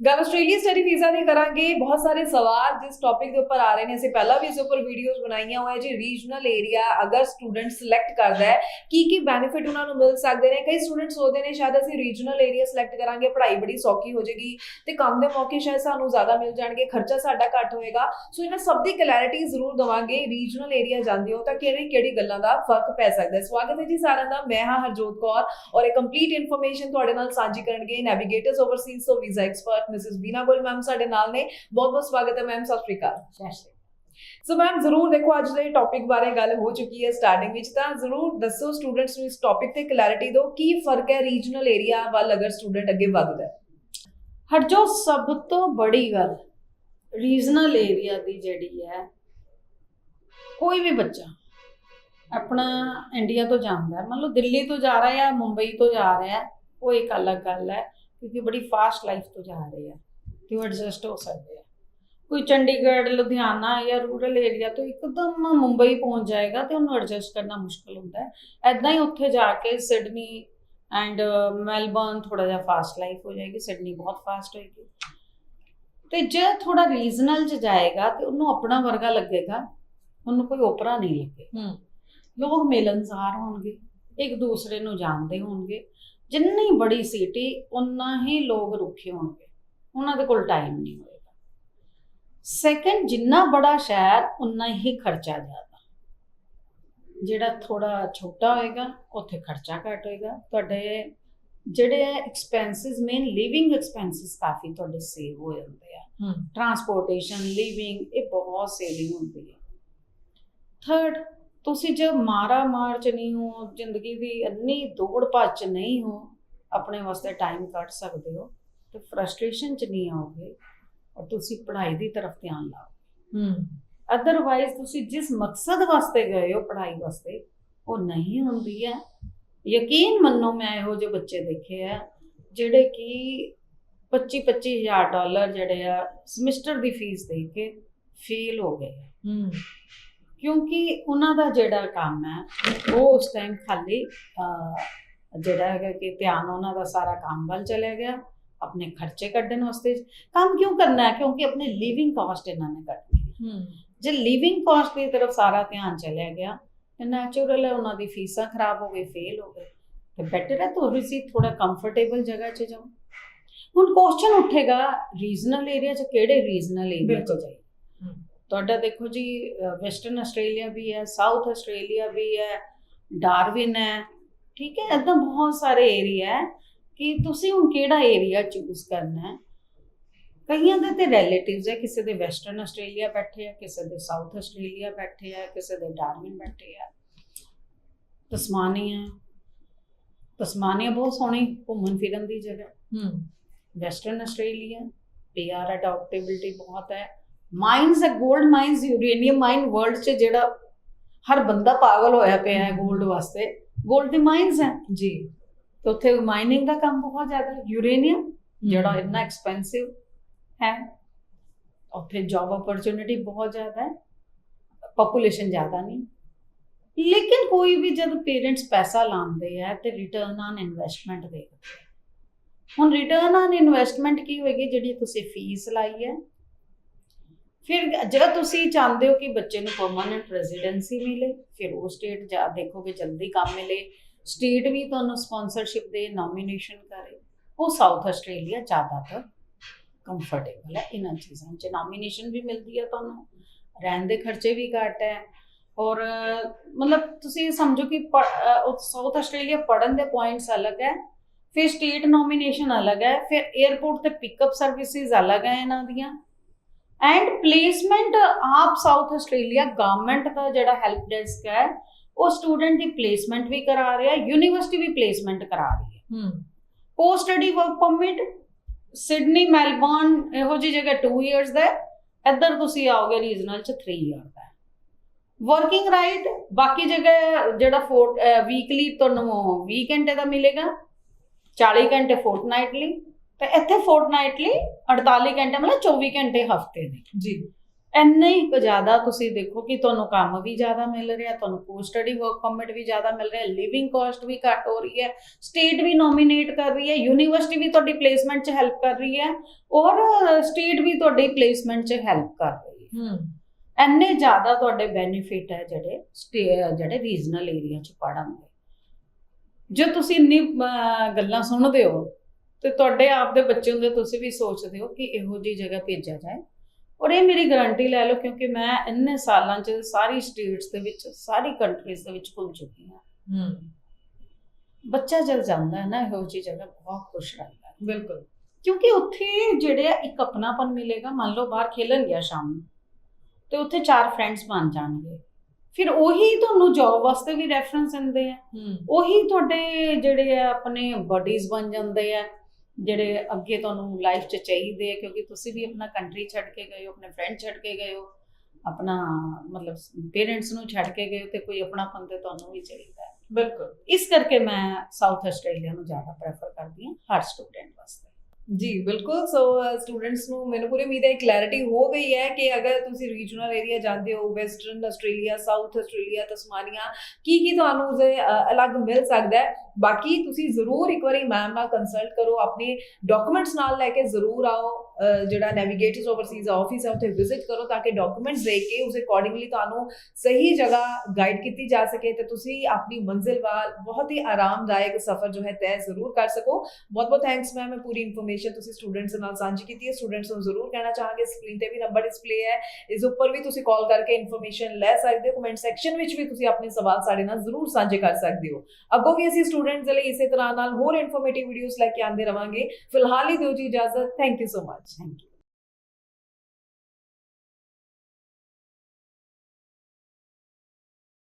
ਗੱਲ Australia study visa ਦੀ ਕਰਾਂਗੇ। ਬਹੁਤ ਸਾਰੇ ਸਵਾਲ ਜਿਸ ਟੌਪਿਕ ਦੇ ਉੱਪਰ ਆ ਰਹੇ ਨੇ। ਅਸੀਂ ਪਹਿਲਾਂ ਵੀ ਇਸ ਉੱਪਰ ਵੀਡੀਓਜ਼ ਬਣਾਈਆਂ ਹੋਇਆ ਜੀ। ਰੀਜਨਲ ਏਰੀਆ ਅਗਰ ਸਟੂਡੈਂਟ ਸਿਲੈਕਟ ਕਰਦਾ ਹੈ, ਕੀ ਕੀ ਬੈਨੀਫਿਟ ਉਹਨਾਂ ਨੂੰ ਮਿਲ ਸਕਦੇ ਨੇ? ਕਈ ਸਟੂਡੈਂਟ ਸੋਚਦੇ ਨੇ ਸ਼ਾਇਦ ਅਸੀਂ ਰੀਜਨਲ ਏਰੀਆ ਸਿਲੈਕਟ ਕਰਾਂਗੇ। ਪੜ੍ਹਾਈ ਬੜੀ ਸੌਖੀ ਹੋ ਜਾਏਗੀ ਤੇ ਕੰਮ ਦੇ ਮੌਕੇ ਸ਼ਾਇਦ ਸਾਨੂੰ ਜ਼ਿਆਦਾ ਮਿਲ ਜਾਣਗੇ। ਖਰਚਾ ਸਾਡਾ ਘੱਟ ਹੋਏਗਾ। ਸੋ ਇਹਨਾਂ ਸਭ ਦੀ ਕਲੈਰਿਟੀ ਜ਼ਰੂਰ ਦਵਾਂਗੇ। ਰੀਜਨਲ ਏਰੀਆ ਜਾਂਦੇ ਹੋ ਤਾਂ ਕਿਹੜੀ ਕਿਹੜੀ ਗੱਲਾਂ ਦਾ ਫ਼ਰਕ ਪੈ ਸਕਦਾ ਹੈ? ਸਵਾਗਤ ਹੈ ਜੀ ਸਾਰਿਆਂ ਦਾ। ਮੈਂ ਹਾਂ ਹਰਜੋਤ ਕੌਰ ਔਰ ਇਹ ਕੰਪਲੀਟ ਇਨਫੋਰਮੇਸ਼ਨ ਤੁਹਾਡੇ ਨਾਲ ਸਾਂਝੀ ਕਰਨਗੇ। ਨੈਵੀਗੇਟਰਸ ਓਵਰਸੀਜ਼ ਤੋਂ visa expert Mrs Beena Goel ma'am ਸਾਡੇ ਨਾਲ ਨੇ। ਬਹੁਤ ਬਹੁਤ ਸਵਾਗਤ ਹੈ ਮੈਮ ਸਤਿ ਸ਼੍ਰੀ ਅਕਾਲ। ਸੋ ਮੈਮ ਜ਼ਰੂਰ ਦੇਖੋ ਅੱਜ ਦੇ ਟੌਪਿਕ ਬਾਰੇ ਗੱਲ ਹੋ ਚੁੱਕੀ ਹੈ ਸਟਾਰਟਿੰਗ ਵਿੱਚ ਤਾਂ ਜ਼ਰੂਰ ਦੱਸੋ ਸਟੂਡੈਂਟਸ ਨੂੰ ਇਸ ਟੌਪਿਕ ਤੇ ਕਲੈਰਿਟੀ ਦਿਓ ਕੀ ਫ਼ਰਕ ਹੈ ਰੀਜਨਲ ਏਰੀਆ ਵੱਲ ਅਗਰ ਸਟੂਡੈਂਟ ਅੱਗੇ ਵੱਧਦਾ ਹੈ? ਹਰਜੋ ਸਭ ਤੋਂ ਬੜੀ ਗੱਲ ਰੀਜਨਲ ਏਰੀਆ ਦੀ ਜਿਹੜੀ ਹੈ ਕੋਈ ਵੀ ਬੱਚਾ ਆਪਣਾ ਇੰਡੀਆ ਤੋਂ ਜਾਂਦਾ ਹੈ। ਮੰਨ ਲਓ ਦਿੱਲੀ ਤੋਂ ਜਾ ਰਿਹਾ ਹੈ ਮੁੰਬਈ ਤੋਂ ਜਾ ਰਿਹਾ ਹੈ ਉਹ ਇੱਕ ਅਲੱਗ ਗੱਲ ਹੈ। ਕਿਉਂਕਿ ਬੜੀ ਫਾਸਟ ਲਾਈਫ ਤੋਂ ਜਾ ਰਹੇ ਆ ਤੇ ਉਹ ਐਡਜਸਟ ਹੋ ਸਕਦੇ ਆ। ਕੋਈ ਚੰਡੀਗੜ੍ਹ ਲੁਧਿਆਣਾ ਜਾਂ ਰੂਰਲ ਏਰੀਆ ਤੋਂ ਇੱਕਦਮ ਮੁੰਬਈ ਪਹੁੰਚ ਜਾਏਗਾ ਤੇ ਉਹਨੂੰ ਐਡਜਸਟ ਕਰਨਾ ਮੁਸ਼ਕਲ ਹੁੰਦਾ ਹੈ। ਐਦਾਂ ਹੀ ਉੱਥੇ ਜਾ ਕੇ ਸਿਡਨੀ ਐਂਡ ਮੈਲਬਰਨ ਥੋੜਾ ਜਿਹਾ ਫਾਸਟ ਲਾਈਫ ਹੋ ਜਾਏਗੀ ਸਿਡਨੀ ਬਹੁਤ ਫਾਸਟ ਹੋਏਗੀ। ਤੇ ਜੇ ਥੋੜਾ ਰੀਜਨਲ ਚ ਜਾਏਗਾ ਤੇ ਉਹਨੂੰ ਆਪਣਾ ਵਰਗਾ ਲੱਗੇਗਾ ਉਹਨੂੰ ਕੋਈ ਓਪਰਾ ਨਹੀਂ ਲੱਗੇ ਹੂੰ। ਲੋਕ ਮਿਲਨਸਾਰ ਹੋਣਗੇ ਇੱਕ ਦੂਸਰੇ ਨੂੰ ਜਾਣਦੇ ਹੋਣਗੇ। ਜਿੰਨੀ ਬੜੀ ਸਿਟੀ ਉਨਾ ਹੀ ਲੋਕ ਰੁੱਖੇ ਹੋਣਗੇ। ਉਹਨਾਂ ਦੇ ਕੋਲ ਟਾਈਮ ਨਹੀਂ ਹੋਏਗਾ। ਸੈਕੰਡ ਜਿੰਨਾ ਬੜਾ ਸ਼ਹਿਰ ਉਨਾ ਹੀ ਖਰਚਾ ਜ਼ਿਆਦਾ। ਜਿਹੜਾ ਥੋੜਾ ਛੋਟਾ ਹੋਏਗਾ ਉੱਥੇ ਖਰਚਾ ਘੱਟ ਹੋਏਗਾ। ਤੁਹਾਡੇ ਜਿਹੜੇ ਐਕਸਪੈਂਸਸ ਮੇਨ ਲਿਵਿੰਗ ਐਕਸਪੈਂਸਸ ਕਾਫੀ ਤੁਹਾਡੇ ਸੇਵ ਹੋ ਜਾਂਦੇ ਆ। ਟਰਾਂਸਪੋਰਟੇਸ਼ਨ ਲਿਵਿੰਗ ਇਹ ਬਹੁਤ ਸੇਵਿੰਗ ਹੁੰਦੀ ਹੈ ਥਰਡ ਤੁਸੀਂ ਜੇ ਮਾਰਾ ਮਾਰ ਚ ਨਹੀਂ ਹੋ ਜ਼ਿੰਦਗੀ ਦੀ ਇੰਨੀ ਦੌੜ ਭੱਜ 'ਚ ਨਹੀਂ ਹੋ ਆਪਣੇ ਵਾਸਤੇ ਟਾਈਮ ਕੱਢ ਸਕਦੇ ਹੋ ਤੇ ਫਰਸਟ੍ਰੇਸ਼ਨ ਚ ਨਹੀਂ ਆਓਗੇ ਔਰ ਤੁਸੀਂ ਪੜ੍ਹਾਈ ਦੀ ਤਰਫ ਧਿਆਨ ਲਾਓ ਹੂੰ। ਅਦਰਵਾਈਜ਼ ਤੁਸੀਂ ਜਿਸ ਮਕਸਦ ਵਾਸਤੇ ਗਏ ਹੋ ਪੜ੍ਹਾਈ ਵਾਸਤੇ ਉਹ ਨਹੀਂ ਹੁੰਦੀ ਹੈ। ਯਕੀਨ ਮੰਨੋ ਮੈਂ ਇਹੋ ਜਿਹੇ ਬੱਚੇ ਦੇਖੇ ਆ ਜਿਹੜੇ ਕਿ 25 25000 ਡਾਲਰ ਜਿਹੜੇ ਆ ਸਮੈਸਟਰ ਦੀ ਫੀਸ ਦੇ ਕੇ ਫੇਲ ਹੋ ਗਏ। ਹੂੰ। ਕਿਉਂਕਿ ਉਹਨਾਂ ਦਾ ਜਿਹੜਾ ਕੰਮ ਹੈ ਉਹ ਉਸ ਟਾਈਮ ਖਾਲੀ ਜਿਹੜਾ ਹੈਗਾ ਕਿ ਧਿਆਨ ਉਹਨਾਂ ਦਾ ਸਾਰਾ ਕੰਮ ਵੱਲ ਚਲਿਆ ਗਿਆ ਆਪਣੇ ਖਰਚੇ ਕੱਢਣ ਵਾਸਤੇ। ਕੰਮ ਕਿਉਂ ਕਰਨਾ ਹੈ? ਕਿਉਂਕਿ ਆਪਣੇ ਲਿਵਿੰਗ ਕਾਸਟ ਇਹਨਾਂ ਨੇ ਕੱਢਣੀ ਹੈ। ਜੇ ਲਿਵਿੰਗ ਕਾਸਟ ਦੀ ਤਰਫ ਸਾਰਾ ਧਿਆਨ ਚਲਿਆ ਗਿਆ ਤੇ ਨੈਚੁਰਲ ਹੈ ਉਹਨਾਂ ਦੀ ਫੀਸਾਂ ਖਰਾਬ ਹੋ ਗਈ ਫੇਲ ਹੋ ਗਏ। ਤੇ ਬੈਟਰ ਹੈ ਤੁਸੀਂ ਥੋੜਾ ਕੰਫਰਟੇਬਲ ਜਗ੍ਹਾ 'ਚ ਜਾਓ। ਹੁਣ ਕੁਐਸਚਨ ਉੱਠੇਗਾ ਰੀਜਨਲ ਏਰੀਆ 'ਚ ਕਿਹੜੇ ਰੀਜਨਲ ਏਰੀਆ 'ਚ। ਜਾਈਏ। ਤੁਹਾਡਾ ਦੇਖੋ ਜੀ ਵੈਸਟਰਨ ਆਸਟ੍ਰੇਲੀਆ ਵੀ ਹੈ ਸਾਊਥ ਆਸਟ੍ਰੇਲੀਆ ਵੀ ਹੈ ਡਾਰਵਿਨ ਹੈ ਠੀਕ ਹੈ ਇਦਾਂ ਬਹੁਤ ਸਾਰੇ ਏਰੀਆ ਹੈ ਕਿ ਤੁਸੀਂ ਹੁਣ ਕਿਹੜਾ ਏਰੀਆ ਚੂਜ਼ ਕਰਨਾ ਹੈ? ਕਈਆਂ ਦੇ ਤੇ ਰਿਲੇਟਿਵਸ ਹੈ ਕਿਸੇ ਦੇ ਵੈਸਟਰਨ ਆਸਟ੍ਰੇਲੀਆ ਬੈਠੇ ਆ ਕਿਸੇ ਦੇ ਸਾਊਥ ਆਸਟ੍ਰੇਲੀਆ ਬੈਠੇ ਆ ਕਿਸੇ ਦੇ ਡਾਰਵਿਨ ਬੈਠੇ ਆ। ਤਸਮਾਨੀਆ ਤਸਮਾਨੀਆ ਬਹੁਤ ਸੋਹਣੀ ਘੁੰਮਣ ਫਿਰਨ ਦੀ ਜਗ੍ਹਾ। ਹੂੰ। ਵੈਸਟਰਨ ਆਸਟ੍ਰੇਲੀਆ ਪੀਆਰ ਅਡਾਪਟੇਬਿਲਿਟੀ ਬਹੁਤ ਹੈ। ਮਾਈਨਸ ਹੈ gold mines uranium mine world 'ਚ ਜਿਹੜਾ ਹਰ ਬੰਦਾ ਪਾਗਲ ਹੋਇਆ ਪਿਆ ਹੈ ਗੋਲਡ ਵਾਸਤੇ। ਗੋਲਡ ਦੇ ਮਾਈਨਸ ਹੈ ਜੀ। ਤੇ ਉੱਥੇ ਮਾਈਨਿੰਗ ਦਾ ਕੰਮ ਬਹੁਤ ਜ਼ਿਆਦਾ ਯੂਰੇਨੀਅਮ ਜਿਹੜਾ ਇੰਨਾ ਐਕਸਪੈਂਸਿਵ ਹੈ ਉੱਥੇ ਜੌਬ ਓਪਰਚ्युनिटी ਬਹੁਤ ਜ਼ਿਆਦਾ ਹੈ। ਪੋਪੂਲੇਸ਼ਨ ਜ਼ਿਆਦਾ ਨਹੀਂ। ਲੇਕਿਨ ਕੋਈ ਵੀ ਜਦ ਪੇਰੈਂਟਸ ਪੈਸਾ ਲਾਉਂਦੇ ਆ ਤੇ ਰਿਟਰਨ ਆਨ ਇਨਵੈਸਟਮੈਂਟ ਦੇਖਦੇ ਹੁਣ ਰਿਟਰਨ ਆਨ ਇਨਵੈਸਟਮੈਂਟ ਕੀ ਹੋਏਗੀ ਜਿਹੜੀ ਤੁਸੀਂ ਫੀਸ ਲਾਈ ਹੈ ਫਿਰ ਜਦ ਤੁਸੀਂ ਚਾਹੁੰਦੇ ਹੋ ਕਿ ਬੱਚੇ ਨੂੰ ਪਰਮਨੈਂਟ ਰੈਜ਼ੀਡੈਂਸੀ ਮਿਲੇ, ਫਿਰ ਉਹ ਸਟੇਟ ਜਾ ਦੇਖੋਗੇ, ਜਲਦੀ ਕੰਮ ਮਿਲੇ। ਸਟੇਟ ਵੀ ਤੁਹਾਨੂੰ ਸਪਾਂਸਰਸ਼ਿਪ ਦੇ ਨੋਮੀਨੇਸ਼ਨ ਕਰੇ। ਉਹ ਸਾਊਥ ਆਸਟ੍ਰੇਲੀਆ ਜ਼ਿਆਦਾਤਰ ਕੰਫਰਟੇਬਲ ਹੈ ਇਹਨਾਂ ਚੀਜ਼ਾਂ 'ਚ। ਨੋਮੀਨੇਸ਼ਨ ਵੀ ਮਿਲਦੀ ਹੈ ਤੁਹਾਨੂੰ। ਰਹਿਣ ਦੇ ਖਰਚੇ ਵੀ ਘੱਟ ਹੈ। ਔਰ ਮਤਲਬ ਤੁਸੀਂ ਸਮਝੋ ਕਿ ਸਾਊਥ ਆਸਟ੍ਰੇਲੀਆ ਪੜਨ ਦੇ ਪੁਆਇੰਟਸ ਅਲੱਗ ਹੈ, ਫਿਰ ਸਟੇਟ ਨੋਮੀਨੇਸ਼ਨ ਅਲੱਗ ਹੈ, ਫਿਰ 에ਅਰਪੋਰਟ ਤੇ ਪਿਕਅਪ ਸਰਵਿਸਿਜ਼ ਅਲੱਗ ਹੈ ਇਹਨਾਂ ਦੀਆਂ। ਐਂਡ ਪਲੇਸਮੈਂਟ ਆਪ ਸਾਊਥ ਆਸਟ੍ਰੇਲੀਆ ਗਵਰਨਮੈਂਟ ਦਾ ਜਿਹੜਾ ਹੈਲਪ ਡੈਸਕ ਹੈ ਉਹ ਸਟੂਡੈਂਟ ਦੀ ਪਲੇਸਮੈਂਟ ਵੀ ਕਰਾ ਰਿਹਾ ਯੂਨੀਵਰਸਿਟੀ ਵੀ ਪਲੇਸਮੈਂਟ ਕਰਾ ਰਹੀ ਹੈ। ਹੂੰ। Post study work permit Sydney Melbourne ਇਹੋ ਜਿਹੀ ਜਗ੍ਹਾ 2 ਇਅਰਸ ਦਾ ਹੈ। ਇੱਧਰ ਤੁਸੀਂ ਆਓਗੇ ਰੀਜਨਲ ਚ 3 ਇਅਰ ਦਾ ਵਰਕਿੰਗ ਰਾਈਟ ਬਾਕੀ ਜਗ੍ਹਾ ਜਿਹੜਾ ਵੀਕਲੀ ਤੁਹਾਨੂੰ 20 ਘੰਟੇ ਦਾ ਮਿਲੇਗਾ 40 ਘੰਟੇ ਫੋਰਟਨਾਈਟਲੀ ਤੇ ਇੱਥੇ ਫੋਰਟਨਾਈਟਲੀ 48 ਘੰਟੇ ਮਤਲਬ 24 ਘੰਟੇ ਹਫ਼ਤੇ ਦੇ। ਜੀ। ਇੰਨਾ ਹੀ ਕੁ ਜ਼ਿਆਦਾ ਤੁਸੀਂ ਦੇਖੋ ਕਿ ਤੁਹਾਨੂੰ ਕੰਮ ਵੀ ਜ਼ਿਆਦਾ ਮਿਲ ਰਿਹਾ ਤੁਹਾਨੂੰ ਪੋਸਟ ਸਟੱਡੀ ਵਰਕ ਪਰਮਿਟ ਵੀ ਜ਼ਿਆਦਾ ਮਿਲ ਰਿਹਾ ਲਿਵਿੰਗ ਕਾਸਟ ਵੀ ਘੱਟ ਹੋ ਰਹੀ ਹੈ ਸਟੇਟ ਵੀ ਨੋਮੀਨੇਟ ਕਰ ਰਹੀ ਹੈ ਯੂਨੀਵਰਸਿਟੀ ਵੀ ਤੁਹਾਡੀ ਪਲੇਸਮੈਂਟ 'ਚ ਹੈਲਪ ਕਰ ਰਹੀ ਹੈ ਔਰ ਸਟੇਟ ਵੀ ਤੁਹਾਡੀ ਪਲੇਸਮੈਂਟ 'ਚ ਹੈਲਪ ਕਰ ਰਹੀ ਹੈ। ਹੂੰ। ਇੰਨੇ ਜ਼ਿਆਦਾ ਤੁਹਾਡੇ ਬੈਨੀਫਿਟ ਹੈ ਜਿਹੜੇ ਜਿਹੜੇ ਰੀਜਨਲ ਏਰੀਆ 'ਚ ਪੜ੍ਹਨ ਦੇ। ਜੇ ਤੁਸੀਂ ਇੰਨੀ ਗੱਲਾਂ ਸੁਣਦੇ ਹੋ ਤੇ ਤੁਹਾਡੇ ਆਪ ਦੇ ਬੱਚੇ ਹੁੰਦੇ ਤੁਸੀਂ ਵੀ ਸੋਚਦੇ ਹੋ ਕਿ ਇਹੋ ਜੀ ਜਗ੍ਹਾ ਭੇਜਿਆ ਜਾਏ। ਔਰ ਇਹ ਮੇਰੀ ਗਾਰੰਟੀ ਲੈ ਲਓ ਕਿਉਂਕਿ ਮੈਂ ਇੰਨੇ ਸਾਲਾਂ 'ਚ ਸਾਰੀ ਸਟੇਟਸ ਦੇ ਵਿੱਚ ਸਾਰੀ ਕੰਟਰੀਜ਼ ਦੇ ਵਿੱਚ ਘੁੰਮ ਚੁੱਕੀ ਹਾਂ। ਹੂੰ। ਬੱਚਾ ਜਦ ਜਾਂਦਾ ਹੈ ਨਾ ਇਹੋ ਜੀ ਜਗ੍ਹਾ ਬਹੁਤ ਖੁਸ਼ ਰਹਿੰਦਾ ਹੈ। ਬਿਲਕੁਲ। ਕਿਉਂਕਿ ਉੱਥੇ ਜਿਹੜੇ ਇੱਕ ਆਪਣਾਪਨ ਮਿਲੇਗਾ ਮੰਨ ਲਓ ਬਾਹਰ ਖੇਲਣ ਗਿਆ ਸ਼ਾਮ ਨੂੰ ਤੇ ਉੱਥੇ ਚਾਰ ਫਰੈਂਡਸ ਬਣ ਜਾਣਗੇ। ਫਿਰ ਉਹੀ ਤੁਹਾਨੂੰ ਜੌਬ ਵਾਸਤੇ ਵੀ ਰੈਫਰੈਂਸ ਦਿੰਦੇ ਆ। ਉਹੀ ਤੁਹਾਡੇ ਜਿਹੜੇ ਆ ਆਪਣੇ ਬਡੀਜ਼ ਬਣ ਜਾਂਦੇ ਆ। ਜਿਹੜੇ ਅੱਗੇ ਤੁਹਾਨੂੰ ਲਾਈਫ 'ਚ ਚਾਹੀਦੇ ਆ ਕਿਉਂਕਿ ਤੁਸੀਂ ਵੀ ਆਪਣਾ ਕੰਟਰੀ ਛੱਡ ਕੇ ਗਏ ਹੋ ਆਪਣੇ ਫਰੈਂਡ ਛੱਡ ਕੇ ਗਏ ਹੋ ਆਪਣਾ ਮਤਲਬ ਪੇਰੈਂਟਸ ਨੂੰ ਛੱਡ ਕੇ ਗਏ ਹੋ ਤੇ ਕੋਈ ਆਪਣਾਪਨ ਤੇ ਤੁਹਾਨੂੰ ਵੀ ਚਾਹੀਦਾ ਹੈ। ਬਿਲਕੁਲ। ਇਸ ਕਰਕੇ ਮੈਂ ਸਾਊਥ ਆਸਟ੍ਰੇਲੀਆ ਨੂੰ ਜ਼ਿਆਦਾ ਪ੍ਰੈਫਰ ਕਰਦੀ ਹਾਂ ਹਰ ਸਟੂਡੈਂਟ ਵਾਸਤੇ। ਜੀ, ਬਿਲਕੁਲ। ਸੋ ਸਟੂਡੈਂਟਸ ਨੂੰ ਮੈਨੂੰ ਪੂਰੀ ਉਮੀਦ ਹੈ ਕਲੈਰਿਟੀ ਹੋ ਗਈ ਹੈ ਕਿ ਅਗਰ ਤੁਸੀਂ ਰੀਜਨਲ ਏਰੀਆ ਜਾਂਦੇ ਹੋ Western Australia South Australia Tasmania ਕੀ ਕੀ ਤੁਹਾਨੂੰ ਉਸੇ ਅਲੱਗ ਮਿਲ ਸਕਦਾ ਹੈ? ਬਾਕੀ ਤੁਸੀਂ ਜ਼ਰੂਰ ਇੱਕ ਵਾਰੀ ਮੈਮ ਨਾਲ ਕੰਸਲਟ ਕਰੋ, ਆਪਣੇ ਡਾਕੂਮੈਂਟਸ ਨਾਲ ਲੈ ਕੇ ਜ਼ਰੂਰ ਆਓ। ਜਿਹੜਾ ਨੈਵੀਗੇਟਰਸ ਓਵਰਸੀਜ਼ ਆਫਿਸ ਹੈ, ਉੱਥੇ ਵਿਜ਼ਿਟ ਕਰੋ ਤਾਂ ਕਿ ਡਾਕੂਮੈਂਟਸ ਦੇਖ ਕੇ ਉਸ ਅਕੋਰਡਿੰਗਲੀ ਤੁਹਾਨੂੰ ਸਹੀ ਜਗ੍ਹਾ ਗਾਈਡ ਕੀਤੀ ਜਾ ਸਕੇ ਤੇ ਤੁਸੀਂ ਆਪਣੀ ਮੰਜ਼ਿਲ ਵੱਲ ਬਹੁਤ ਹੀ ਆਰਾਮਦਾਇਕ ਸਫ਼ਰ ਜੋ ਹੈ ਤੈਅ ਜ਼ਰੂਰ ਕਰ ਸਕੋ। ਬਹੁਤ ਬਹੁਤ ਥੈਂਕਸ ਮੈਮ ਮੈਂ ਪੂਰੀ ਇਨਫੋਰਮੇਸ਼ਨ ਤੁਸੀਂ ਸਟੂਡੈਂਟਸ ਨਾਲ ਸਾਂਝੀ ਕੀਤੀ ਹੈ ਸਟੂਡੈਂਟਸ ਨੂੰ ਜ਼ਰੂਰ ਕਹਿਣਾ ਚਾਹਾਂਗੇ। ਸਕਰੀਨ ਤੇ ਵੀ ਨੰਬਰ ਡਿਸਪਲੇ ਹੈ। ਇਸ ਉੱਪਰ ਵੀ ਤੁਸੀਂ ਕਾਲ ਕਰਕੇ ਇਨਫੋਰਮੇਸ਼ਨ ਲੈ ਸਕਦੇ ਹੋ। ਕਮੈਂਟ ਸੈਕਸ਼ਨ ਵਿੱਚ ਵੀ ਤੁਸੀਂ ਆਪਣੇ ਸਵਾਲ ਸਾਡੇ ਨਾਲ ਜ਼ਰੂਰ ਸਾਂਝੇ ਕਰ ਸਕਦੇ ਹੋ। ਅੱਗੋਂ ਵੀ ਅਸੀਂ ਸਟੂਡੈਂਟਸ ਦੇ ਲਈ ਇਸੇ ਤਰ੍ਹਾਂ ਨਾਲ ਹੋਰ ਇਨਫੋਰਮੇਟਿਵ ਵੀਡੀਓਜ਼ ਲੈ ਕੇ ਆਉਂਦੇ ਰਵਾਂਗੇ। ਫਿਲਹਾਲ ਹੀ ਦਿਓ ਜੀ ਇਜਾਜ਼ਤ। Thank you so much thank you